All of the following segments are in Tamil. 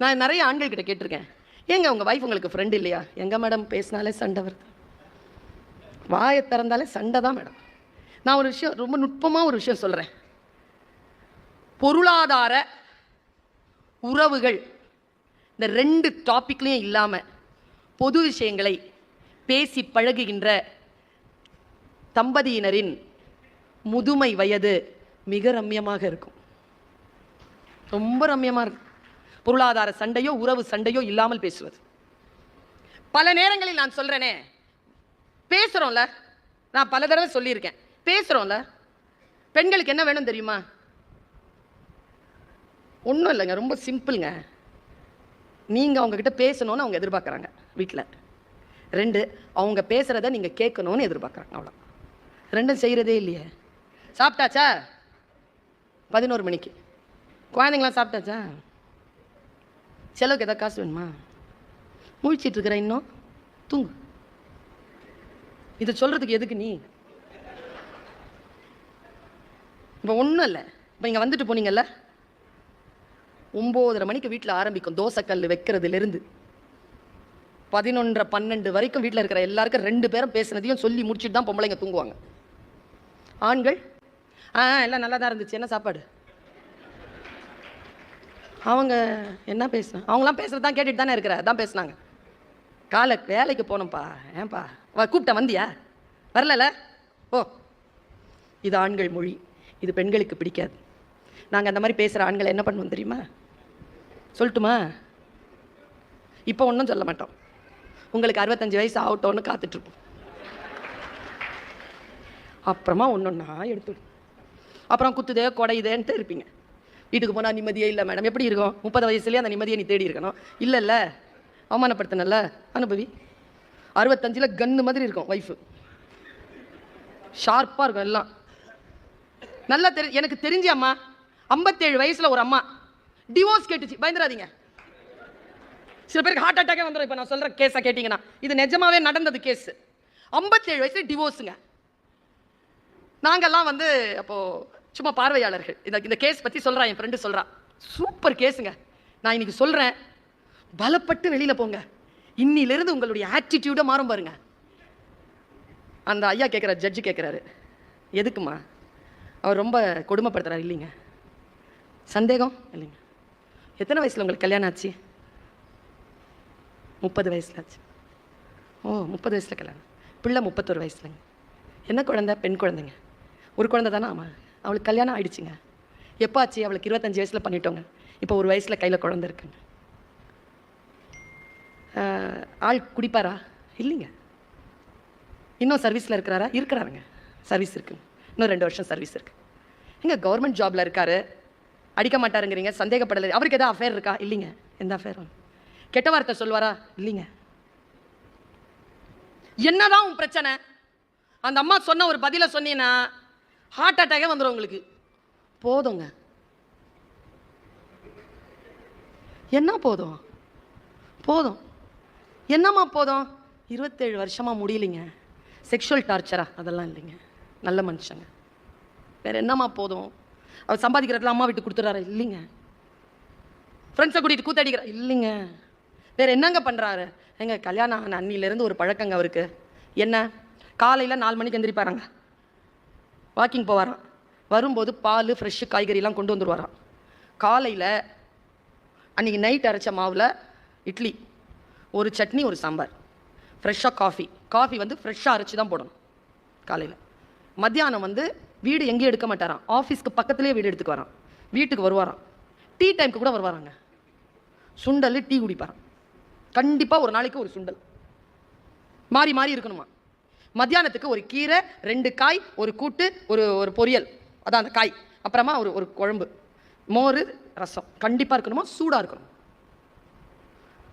நான் நிறைய ஆண்கள் கிட்ட கேட்டிருக்கேன். ஏங்க உங்கள் வைஃப் உங்களுக்கு ஃப்ரெண்ட் இல்லையா? எங்கள் மேடம் பேசினாலே சண்டை வருது. வாயை திறந்தாலே சண்டை தான் மேடம் நான் ஒரு விஷயம் ரொம்ப நுட்பமாக ஒரு விஷயம் சொல்கிறேன் பொருளாதார உறவுகள் இந்த ரெண்டு டாப்பிக்லேயும் இல்லாமல் பொது விஷயங்களை பேசி பழகுகின்ற தம்பதியினரின் முதுமை வயது மிக ரம்யமாக இருக்கும். ரொம்ப ரம்யமாக இருக்கும். பொருளாதார சண்டையோ உறவு சண்டையோ இல்லாமல் பேசுவது. பல நேரங்களில் நான் சொல்கிறேனே பேசுகிறோம்ல நான் பல தடவை சொல்லியிருக்கேன். பேசுகிறோம்ல பெண்களுக்கு என்ன வேணும் தெரியுமா? ஒன்றும் இல்லைங்க ரொம்ப சிம்பிளுங்க. நீங்கள் அவங்கக்கிட்ட பேசணும்னு அவங்க எதிர்பார்க்குறாங்க வீட்டில் ரெண்டு அவங்க பேசுகிறத நீங்கள் கேட்கணும்னு எதிர்பார்க்குறாங்க அவ்வளோ ரெண்டும் செய்கிறதே இல்லையே. சாப்பிட்டாச்சா? பதினோரு மணிக்கு. குழந்தைங்களாம் சாப்பிட்டாச்சா? செலவுக்கு எதாவது காசு வேணுமா? முழிச்சிட்டு இருக்கிற இன்னும்? தூங்கு. இதை சொல்கிறதுக்கு எதுக்கு நீ? இப்போ ஒன்றும் இல்லை. இப்போ இங்கே வந்துட்டு போனீங்கல்ல? ஒம்போதரை மணிக்கு வீட்டில் ஆரம்பிக்கும். தோசைக்கல் வைக்கிறதுலேருந்து பதினொன்றரை பன்னெண்டு வரைக்கும் வீட்டில் இருக்கிற எல்லாருக்கும் ரெண்டு பேரும் பேசுனதையும் சொல்லி முடிச்சுட்டு தான் பொம்பளைங்க தூங்குவாங்க. ஆண்கள்? ஆ எல்லாம் நல்லா தான் இருந்துச்சு. என்ன சாப்பாடு? அவங்க என்ன பேசுனா அவங்களாம் பேசுகிறது தான் கேட்டுட்டு தானே இருக்கிற தான் பேசுனாங்க. காலை வேலைக்கு போனோம்ப்பா ஏன்பா? கூப்பிட்டேன் வந்தியா? வரலல ஓ இது ஆண்கள் மொழி இது பெண்களுக்கு பிடிக்காது. நாங்கள் அந்த மாதிரி பேசுகிற ஆண்களை என்ன பண்ணுவோம் தெரியுமா? சொல்லட்டுமா? இப்போ ஒன்றும் சொல்ல மாட்டோம். உங்களுக்கு அறுபத்தஞ்சு வயசு ஆகட்டோன்னு காத்துட்ருப்போம். அப்புறமா ஒன்று ஒன்றா எடுத்து அப்புறம் குத்துதே கொடையுதேன்ட்டு இருப்பீங்க. வீட்டுக்கு போனால் நிம்மதியே இல்லை மேடம் எப்படி இருக்கும்? முப்பது வயசுலேயே அந்த நிம்மதியை நீ தேடி இருக்கணும். இல்லை இல்லை அவமானப்படுத்தினல்ல. அனுபவி. அறுபத்தஞ்சில் கன்னு மாதிரி இருக்கும் ஒய்ஃபு ஷார்ப்பாக இருக்கும் எல்லாம். நல்லா தெரி எனக்கு தெரிஞ்ச அம்மா ஐம்பத்தேழு வயசில் ஒரு அம்மா டிவோர்ஸ் கேட்டுச்சு. பயந்துடாதீங்க. சில பேருக்கு ஹார்ட் அட்டாக்கே வந்துடும் இப்போ நான் சொல்கிற கேஸை கேட்டிங்கன்னா இது நிஜமாவே நடந்தது கேஸ் ஐம்பத்தேழு வயசுல டிவோர்ஸுங்க நாங்கள்லாம் வந்து அப்போது சும்மா பார்வையாளர்கள். இந்த இந்த கேஸ் பற்றி சொல்கிறான் என் ஃப்ரெண்டு சொல்கிறான் சூப்பர் கேஸுங்க நான் இன்னைக்கு சொல்கிறேன் பலப்பட்டு வெளியில் போங்க. இன்னிலிருந்து உங்களுடைய ஆட்டிடியூடை மாறும் பாருங்க. அந்த ஐயா கேட்குற ஜட்ஜு கேட்குறாரு எதுக்குமா அவர் ரொம்ப கொடுமைப்படுத்துறாரு இல்லைங்க. சந்தேகம்? இல்லைங்க. எத்தனை வயசில் உங்களுக்கு கல்யாணம் ஆச்சு? முப்பது வயசில் ஆச்சு. ஓ முப்பது வயசில் கல்யாணம். பிள்ளை முப்பத்தொரு வயசுலங்க. என்ன குழந்த? பெண் குழந்தைங்க. ஒரு குழந்தை தானே ஆமாம் அவளுக்கு கல்யாணம் ஆயிடுச்சுங்க. எப்பாச்சு? அவளுக்கு இருபத்தஞ்சி வயசில் பண்ணிட்டோங்க. இப்போ ஒரு வயசில் கையில் குழந்த இருக்குங்க. ஆள் குடிப்பாரா? இல்லைங்க. இன்னும் சர்வீஸில் இருக்கிறாரா? இருக்கிறாருங்க. சர்வீஸ் இருக்குங்க. இன்னும் ரெண்டு வருஷம் சர்வீஸ் இருக்கு. எங்க கவர்மெண்ட் ஜாபில் இருக்காரு. அடிக்க மாட்டாருங்கிறீங்க. சந்தேகப்படலை. அவருக்கு எதாவது அஃபேர் இருக்கா? இல்லைங்க. எந்த அஃபேரும் கெட்ட வார்த்தை சொல்வாரா இல்லைங்க. என்னதான் உன் பிரச்சனை? அந்த அம்மா சொன்ன ஒரு பதிலை சொன்னீங்கன்னா ஹார்ட் அட்டாக்கே வந்துடும் உங்களுக்கு. போதுங்க. என்ன போதும்? போதும். என்னம்மா போதும்? இருபத்தேழு வருஷமாக முடியலைங்க. செக்ஷுவல் டார்ச்சரா அதெல்லாம் இல்லைங்க. நல்ல மனுஷங்க. வேற என்னம்மா போதும்? அவர் சம்பாதிக்கிறதுல அம்மா விட்டு கொடுத்துட்றாரு? இல்லைங்க. ஃப்ரெண்ட்ஸை கூட்டிகிட்டு கூத்தடிக்கிற இல்லைங்க. வேற என்னங்க பண்ணுறாரு எங்கள் கல்யாணம் ஆன அன்னிலேருந்து ஒரு பழக்கங்க அவருக்கு. என்ன? காலையில் நாலு மணிக்கு எந்திரிப்பாராங்க. வாக்கிங் போவாராம். வரும்போது பால் ஃப்ரெஷ்ஷு காய்கறிலாம் கொண்டு வந்துருவாராம். காலையில் அன்றைக்கி நைட் அரைச்ச மாவில் இட்லி ஒரு சட்னி ஒரு சாம்பார். ஃப்ரெஷ்ஷாக காஃபி காஃபி வந்து ஃப்ரெஷ்ஷாக அரைச்சி தான் போடணும் காலையில். மத்தியானம் வந்து வீடு எங்கேயும் எடுக்க மாட்டாராம். ஆஃபீஸ்க்கு பக்கத்துலேயே வீடு எடுத்துக்கு வரான். வீட்டுக்கு வருவாராம். டீ டைம்க்கு கூட வருவாராங்க. சுண்டல் டீ குடிப்பாராம். கண்டிப்பாக ஒரு நாளைக்கு ஒரு சுண்டல். மாறி மாறி இருக்கணுமா? மத்தியானத்துக்கு ஒரு கீரை ரெண்டு காய் ஒரு கூட்டு ஒரு ஒரு பொரியல். அதான் அந்த காய். அப்புறமா ஒரு ஒரு குழம்பு. மோர் ரசம். கண்டிப்பாக இருக்கணுமா? சூடாக இருக்கணும்.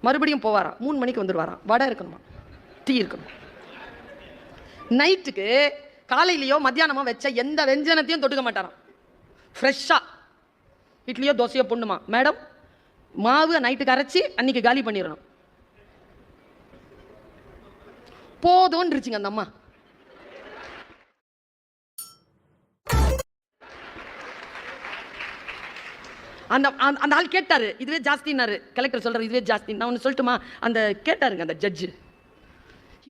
மறுபடியும் போவாராம் மூணு மணிக்கு வந்துடுவாராம் வடை இருக்கணுமா? டீ இருக்கணும். நைட்டுக்கு காலையிலையோ மத்தியானமோ வச்ச எந்த வெஞ்சனத்தையும் தொட்டுக்க மாட்டாராம். ஃப்ரெஷ்ஷாக இட்லியோ தோசையோ பொண்ணுமா மேடம் மாவு நைட்டுக்கு அரைச்சி அன்னைக்கு காலி பண்ணிடணும். போதும்ன்றுச்சுங்க அந்த அம்மா. அந்த அந்த- அந்த ஆள் கேட்டாரு. இதுவே ஜாஸ்தின்னாரு. கலெக்டர் சொல்றாரு இதுவே ஜாஸ்தி. நான் ஒன்று சொல்லட்டுமா? அந்த கேட்டாருங்க அந்த ஜட்ஜு